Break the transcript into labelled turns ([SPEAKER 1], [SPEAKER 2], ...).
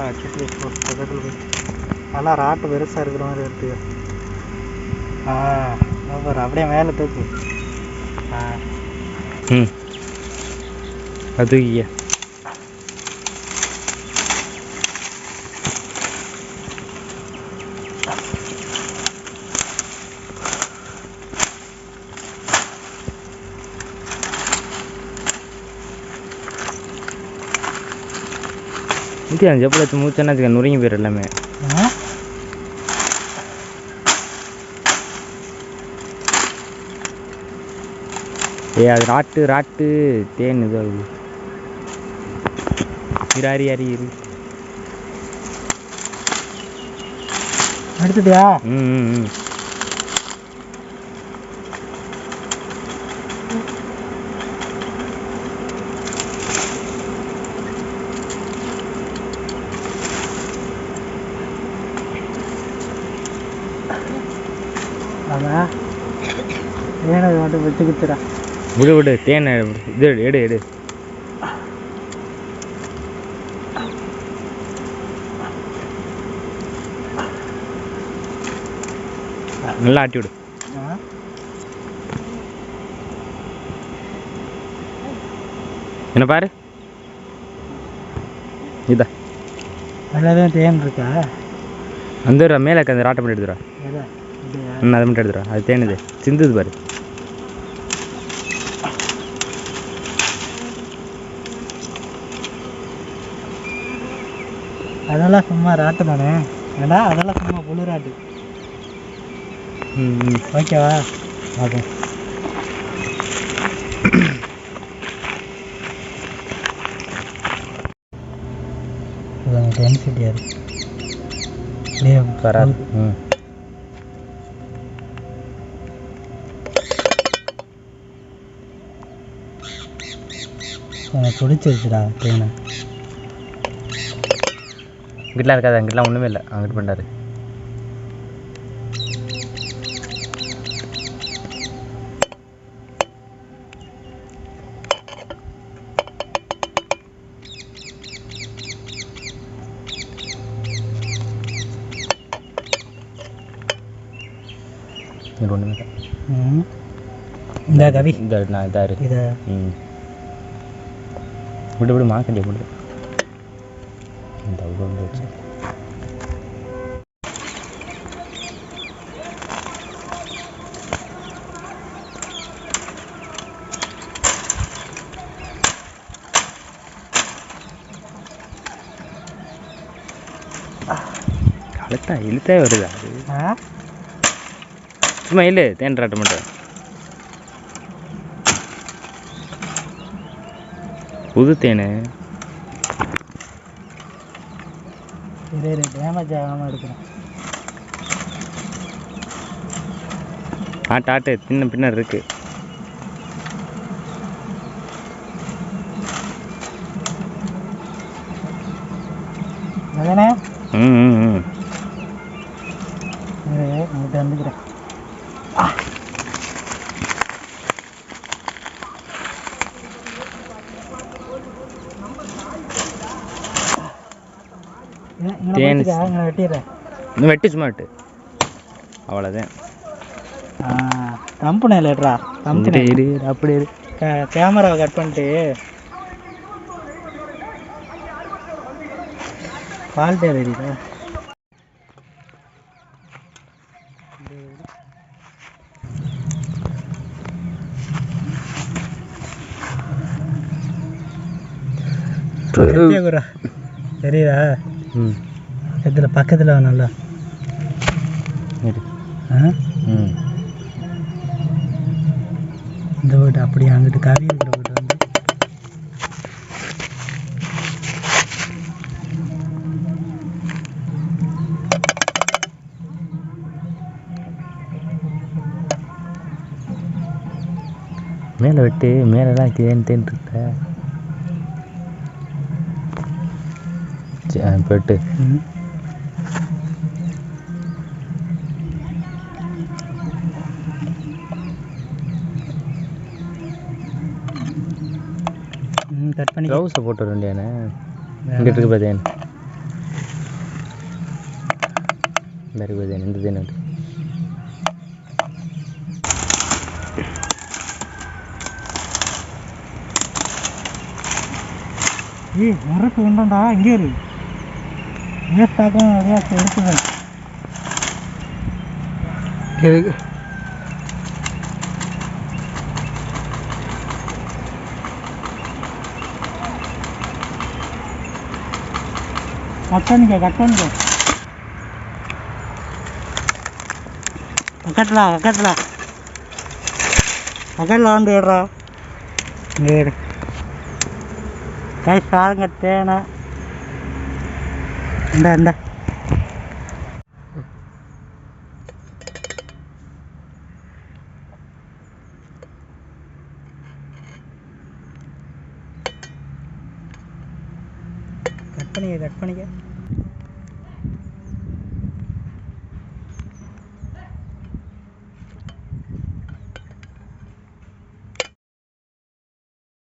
[SPEAKER 1] நல்லா அடிச்சுட்டு போ, பக்கத்தில் போய் நல்லா ராட்டு பெருசாக இருக்கிற மாதிரி இருக்குது ஆ அப்புறம் அப்படியே மேலே தூக்கு. ஆ.
[SPEAKER 2] ம். அது ஐயா அந்த செப்பில் வச்சு மூச்சேன்னா அதுக்கு நுறுங்கி போயிடும் எல்லாமே. ஏ அது ராட்டு ராட்டு. தேன் இது ஆகுது இரு அரி இரு.
[SPEAKER 1] எடுத்துட்டியா
[SPEAKER 2] ம் ம் ம்.
[SPEAKER 1] அதான் ஏனது மட்டும் விட்டு குத்துறா
[SPEAKER 2] விடு விடு தேன் இது எடு, எடு நல்லா ஆட்டி விடு. என்ன பாரு? இதா.
[SPEAKER 1] அதில் எதுவும் தேன் இருக்கா?
[SPEAKER 2] ஒரு மேலே அந்த ராட்டை மட்டும் எடுத்துடா அதை மட்டும் எடுத்துடா அது தேனுது. சிந்துது பாரு.
[SPEAKER 1] அதெல்லாம் சும்மா ராட்டு தானே? ஏடா அதெல்லாம் சும்மா புழு ராட்டு.
[SPEAKER 2] ம்
[SPEAKER 1] ஓகேவா? ஓகே. டென்சிட்டி அது. இல்லையா
[SPEAKER 2] வராது ம்.
[SPEAKER 1] எனக்கு பிடிச்சிருச்சுடா தேனை
[SPEAKER 2] இங்கிட்டலாம் இருக்காது அங்கிட்டலாம் ஒன்றுமே இல்லை. அங்கிட்டு பண்ணாரு ஒன்றுமே இல்லை.
[SPEAKER 1] இந்த கவி.
[SPEAKER 2] இந்த நான் இதாக இருக்கு
[SPEAKER 1] இதை
[SPEAKER 2] விடு விடு மாக்கண்டிய விடு இந்த அவ்வளோ கழுத்தா இழுத்தே வருதா அது. சும்மா இல்லை தேன் ராட்ட மட்டும். புது தேனு.
[SPEAKER 1] டேமேஜ் ஆகாமல் எடுக்கிறேன்.
[SPEAKER 2] ஆட்டு ஆட்டு பின்ன பின்னர் இருக்கு.
[SPEAKER 1] அதானே?
[SPEAKER 2] ம் ம் ம்.
[SPEAKER 1] வந்துக்கிறேன்.
[SPEAKER 2] தேன்
[SPEAKER 1] வெட்டிடுறேன்
[SPEAKER 2] இன்னும் வெட்டு சும்மா வெட்டு. அவ்வளோதான்
[SPEAKER 1] கம்பெனி இல்லைட்ரா
[SPEAKER 2] இரு இரு, அப்படி இரு.
[SPEAKER 1] கேமராவை கட் பண்ணிட்டு. தெரியுதா குரா தெரியுதா? பக்கத்தில் ஆ?
[SPEAKER 2] ம்.
[SPEAKER 1] இந்த வீட்டு அப்படியே அங்கிட்டு கவி இருக்கிற வீட்டு வந்து.
[SPEAKER 2] மேலே வெட்டு மேலே தான் தேன் தேன் இருக்க.
[SPEAKER 1] ம். கட் பண்ணி
[SPEAKER 2] க்ளவுஸை போட்டு வர வேண்டியானே இங்கிட்டு இருக்கு பார்த்தேன் இந்த இருக்குது இந்த
[SPEAKER 1] ஏய் மரத்து வேண்டாம்டா. இங்கே இரு. வேஸ்டாக்கும் நிறையா எடுத்துவேன் எதுக்கு கட் பண்ணிக்க கட் பண்ணிக்க பக்கத்தில். பக்கத்தில் பக்கத்தில் வந்து இங்கே சாருங்க தேனை. இந்த இந்த கட் பண்ணிக்க கட் பண்ணிக்க